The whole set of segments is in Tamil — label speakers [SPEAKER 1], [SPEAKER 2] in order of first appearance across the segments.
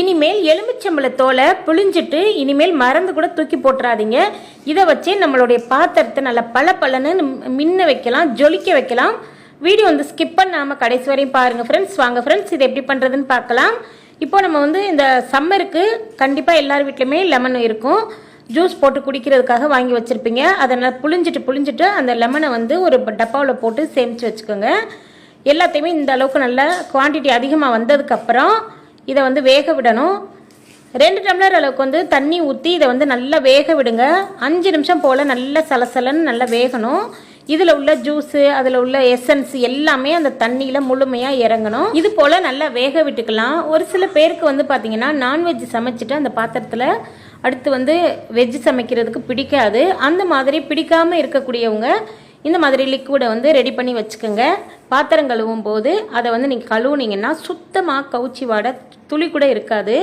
[SPEAKER 1] இனிமேல் எலுமிச்சம்பழ தோலை புழிஞ்சிட்டு இனிமேல் மறந்து கூட தூக்கி போட்டுறாதீங்க. இதை வச்சு நம்மளுடைய பாத்திரத்தை நல்லா பல பலன்னு மின்ன வைக்கலாம் ஜொலிக்க வைக்கலாம். வீடியோ வந்து ஸ்கிப் பண்ணாமல் கடைசி வரையும் பாருங்கள் ஃப்ரெண்ட்ஸ் வாங்க ஃப்ரெண்ட்ஸ் இது எப்படி பண்ணுறதுன்னு பார்க்கலாம். இப்போ நம்ம வந்து இந்த சம்மருக்கு கண்டிப்பாக எல்லார் வீட்லையுமே லெமன் இருக்கும். ஜூஸ் போட்டு குடிக்கிறதுக்காக வாங்கி வச்சுருப்பீங்க. அதை நல்லா புளிஞ்சிட்டு அந்த லெமனை வந்து ஒரு டப்பாவில் போட்டு சேமித்து வச்சுக்கோங்க. எல்லாத்தையுமே இந்த அளவுக்கு நல்ல குவான்டிட்டி அதிகமாக வந்ததுக்கப்புறம் இதை வந்து வேக விடணும். ரெண்டு டம்ளர் அளவுக்கு வந்து தண்ணி ஊற்றி இதை வந்து நல்லா வேக விடுங்க. அஞ்சு நிமிஷம் போல் நல்லா சலசலன்னு நல்லா வேகணும். இதில் உள்ள ஜூஸு அதில் உள்ள எசன்ஸ் எல்லாமே அந்த தண்ணியில் முழுமையாக இறங்கணும். இது போல் நல்லா வேக விட்டுக்கலாம். ஒரு சில பேருக்கு வந்து பார்த்திங்கன்னா நான்வெஜ் சமைச்சிட்டு அந்த பாத்திரத்தில் அடுத்து வந்து வெஜ் சமைக்கிறதுக்கு பிடிக்காது. அந்த மாதிரி பிடிக்காமல் இருக்கக்கூடியவங்க இந்த மாதிரி லிக்விடை வந்து ரெடி பண்ணி வச்சுக்கோங்க. பாத்திரம் கழுவும் போது அதை வந்து நீங்கள் கழுவுனீங்கன்னா சுத்தமாக கவுச்சி வாடை துளி கூட இருக்காது.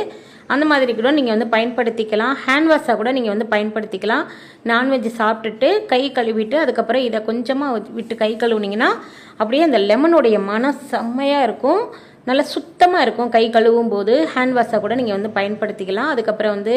[SPEAKER 1] அந்த மாதிரி கூட நீங்கள் வந்து பயன்படுத்திக்கலாம். ஹேண்ட் வாஷாக கூட நீங்கள் வந்து பயன்படுத்திக்கலாம். நான்வெஜ் சாப்பிட்டுட்டு கை கழுவிட்டு அதுக்கப்புறம் இதை கொஞ்சமாக விட்டு கை கழுவுனீங்கன்னா அப்படியே அந்த லெமனுடைய மனம் செம்மையாக இருக்கும். நல்லா சுத்தமாக இருக்கும். கை கழுவும் போது ஹேண்ட் வாஷாக கூட நீங்கள் வந்து பயன்படுத்திக்கலாம். அதுக்கப்புறம் வந்து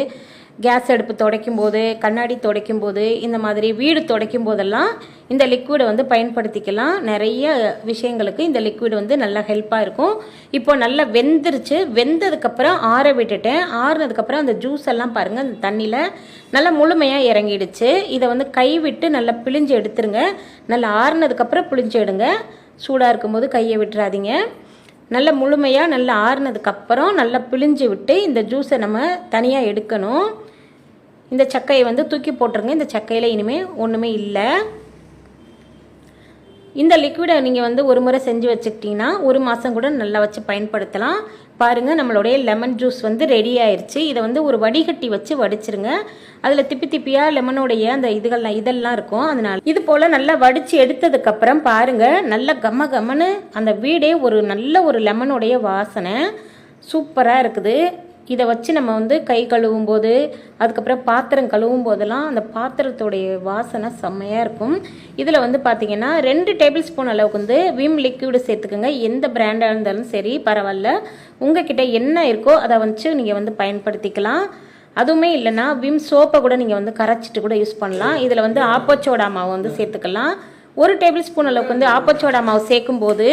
[SPEAKER 1] கேஸ் அடுப்பு துடைக்கும் போது கண்ணாடி துடைக்கும் போது இந்த மாதிரி வீடு துடைக்கும் போதெல்லாம் இந்த லிக்விடை வந்து பயன்படுத்திக்கலாம். நிறைய விஷயங்களுக்கு இந்த லிக்விட் வந்து நல்லா ஹெல்ப்பாக இருக்கும். இப்போ நல்லா வெந்துருச்சு. வெந்ததுக்கப்புறம் ஆற விட்டுட்டேன். ஆறுனதுக்கப்புறம் அந்த ஜூஸ் எல்லாம் பாருங்கள் அந்த தண்ணியில் நல்லா முழுமையாக இறங்கிடுச்சு. இதை வந்து கை விட்டு நல்லா பிழிஞ்சு எடுத்துருங்க. நல்லா ஆறுனதுக்கப்புறம் பிழிஞ்சு எடுங்க. சூடாக இருக்கும்போது கையை விட்டுறாதீங்க. நல்ல முழுமையாக நல்லா ஆறுனதுக்கப்புறம் நல்லா பிழிஞ்சு விட்டு இந்த ஜூஸை நம்ம தனியாக எடுக்கணும். இந்த சக்கையை வந்து தூக்கி போட்டுருங்க. இந்த சக்கையில் இனிமேல் ஒன்றுமே இல்லை. இந்த லிக்விடை நீங்கள் வந்து ஒரு முறை செஞ்சு வச்சுக்கிட்டிங்கன்னா ஒரு மாதம் கூட நல்லா வச்சு பயன்படுத்தலாம். பாருங்கள் நம்மளுடைய லெமன் ஜூஸ் வந்து ரெடி ஆயிடுச்சு இதை வந்து ஒரு வடிகட்டி வச்சு வடிச்சிருங்க. அதில் திப்பி திப்பியாக லெமனுடைய அந்த இதுகள்லாம் இதெல்லாம் இருக்கும். அதனால் இது போல் நல்லா வடித்து எடுத்ததுக்கப்புறம் பாருங்கள் நல்ல கம்ம கம்மன்னு அந்த வீடே ஒரு நல்ல ஒரு லெமனுடைய வாசனை சூப்பராக இருக்குது. இதை வச்சு நம்ம வந்து கை கழுவும் போது அதுக்கப்புறம் பாத்திரம் கழுவும் போதெல்லாம் அந்த பாத்திரத்துடைய வாசனை செம்மையாக இருக்கும். இதில் வந்து பார்த்தீங்கன்னா ரெண்டு டேபிள் ஸ்பூன் அளவுக்கு வந்து விம் லிக்விடு சேர்த்துக்கோங்க. எந்த பிராண்டாக இருந்தாலும் சரி பரவாயில்ல. உங்ககிட்ட என்ன இருக்கோ அதை வச்சு நீங்கள் வந்து பயன்படுத்திக்கலாம். அதுவுமே இல்லைன்னா விம் சோப்பை கூட நீங்கள் வந்து கரைச்சிட்டு கூட யூஸ் பண்ணலாம். இதில் வந்து ஆப்பச்சோடா மாவு வந்து சேர்த்துக்கலாம். ஒரு டேபிள் ஸ்பூன் அளவுக்கு வந்து ஆப்பச்சோடா மாவு சேர்க்கும்போது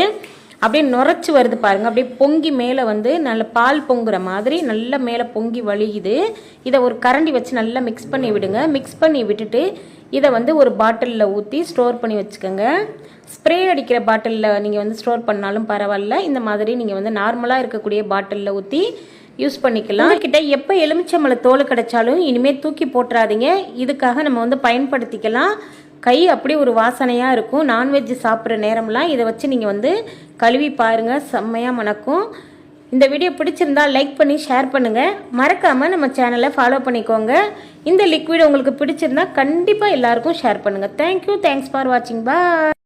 [SPEAKER 1] அப்படியே நுரைச்சி வருது பாருங்க. அப்படியே பொங்கி மேலே வந்து நல்ல பால் பொங்குற மாதிரி நல்லா மேலே பொங்கி வழியுது. இதை ஒரு கரண்டி வச்சு நல்லா மிக்ஸ் பண்ணி விடுங்க. மிக்ஸ் பண்ணி விட்டுட்டு இதை வந்து ஒரு பாட்டிலில் ஊற்றி ஸ்டோர் பண்ணி வச்சுக்கோங்க. ஸ்ப்ரே அடிக்கிற பாட்டிலில் நீங்கள் வந்து ஸ்டோர் பண்ணாலும் பரவாயில்ல. இந்த மாதிரி நீங்கள் வந்து நார்மலாக இருக்கக்கூடிய பாட்டிலில் ஊற்றி யூஸ் பண்ணிக்கலாம். கிட்ட எப்போ எலுமிச்சம்பழ தோல் கிடைச்சாலும் இனிமேல் தூக்கி போட்டுறாதீங்க. இதுக்காக நம்ம வந்து பயன்படுத்திக்கலாம். கை அப்படி ஒரு வாசனையாக இருக்கும். நான்வெஜ் சாப்பிட்ற நேரம்லாம் இதை வச்சு நீங்கள் வந்து கழுவி பாருங்கள் செம்மையாக மணக்கும். இந்த வீடியோ பிடிச்சிருந்தா லைக் பண்ணி ஷேர் பண்ணுங்கள் மறக்காமல் நம்ம சேனலை ஃபாலோ பண்ணிக்கோங்க. இந்த லிக்விட் உங்களுக்கு பிடிச்சிருந்தா கண்டிப்பாக எல்லாருக்கும் ஷேர் பண்ணுங்கள் தேங்க்யூ தேங்க்ஸ் ஃபார் வாட்சிங் பாய்